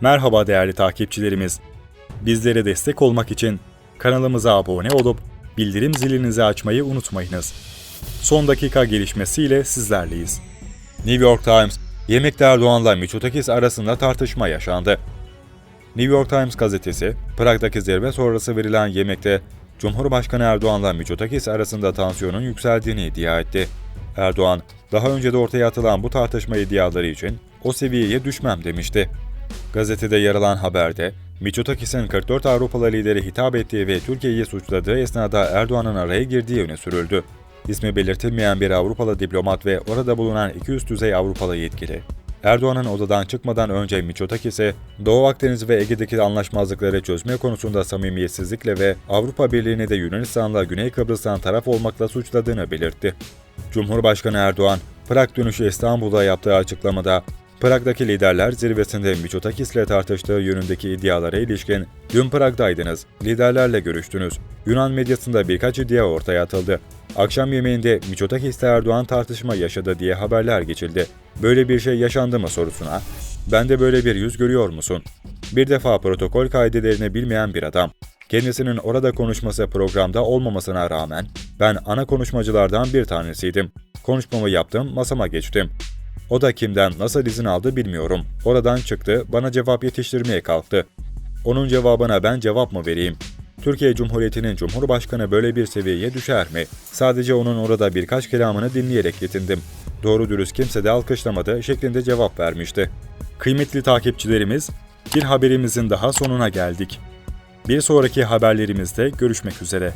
Merhaba değerli takipçilerimiz. Bizlere destek olmak için kanalımıza abone olup bildirim zilinizi açmayı unutmayınız. Son dakika gelişmesiyle sizlerleyiz. New York Times, Yemekte Erdoğan'la Mitsotakis arasında tartışma yaşandı. New York Times gazetesi, Prag'daki zirve sonrası verilen yemekte Cumhurbaşkanı Erdoğan'la Mitsotakis arasında tansiyonun yükseldiğini iddia etti. Erdoğan, daha önce de ortaya atılan bu tartışma iddiaları için o seviyeye düşmem demişti. Gazetede yer alan haberde, Mitsotakis'in 44 Avrupalı lideri hitap ettiği ve Türkiye'yi suçladığı esnada Erdoğan'ın araya girdiği öne sürüldü. İsmi belirtilmeyen bir Avrupalı diplomat ve orada bulunan iki üst düzey Avrupalı yetkili, Erdoğan'ın odadan çıkmadan önce Mitsotakis'e Doğu Akdeniz ve Ege'deki anlaşmazlıkları çözme konusunda samimiyetsizlikle ve Avrupa Birliği'ni de Yunanistan'la Güney Kıbrıs'tan taraf olmakla suçladığını belirtti. Cumhurbaşkanı Erdoğan, Prag dönüşü İstanbul'da yaptığı açıklamada, Prag'daki liderler zirvesinde Mitsotakis'le tartıştığı yönündeki iddialara ilişkin, dün Prag'daydınız, liderlerle görüştünüz. Yunan medyasında birkaç iddia ortaya atıldı. Akşam yemeğinde Mitsotakis'le Erdoğan tartışma yaşadı diye haberler geçildi. Böyle bir şey yaşandı mı sorusuna, ben de böyle bir yüz görüyor musun? Bir defa protokol kaidelerini bilmeyen bir adam. Kendisinin orada konuşması programda olmamasına rağmen ben ana konuşmacılardan bir tanesiydim. Konuşmamı yaptım, masama geçtim. O da kimden nasıl izin aldı bilmiyorum. Oradan çıktı, bana cevap yetiştirmeye kalktı. Onun cevabına ben cevap mı vereyim? Türkiye Cumhuriyeti'nin Cumhurbaşkanı böyle bir seviyeye düşer mi? Sadece onun orada birkaç kelamını dinleyerek yetindim. Doğru dürüst kimse de alkışlamadı şeklinde cevap vermişti. Kıymetli takipçilerimiz, bir haberimizin daha sonuna geldik. Bir sonraki haberlerimizde görüşmek üzere.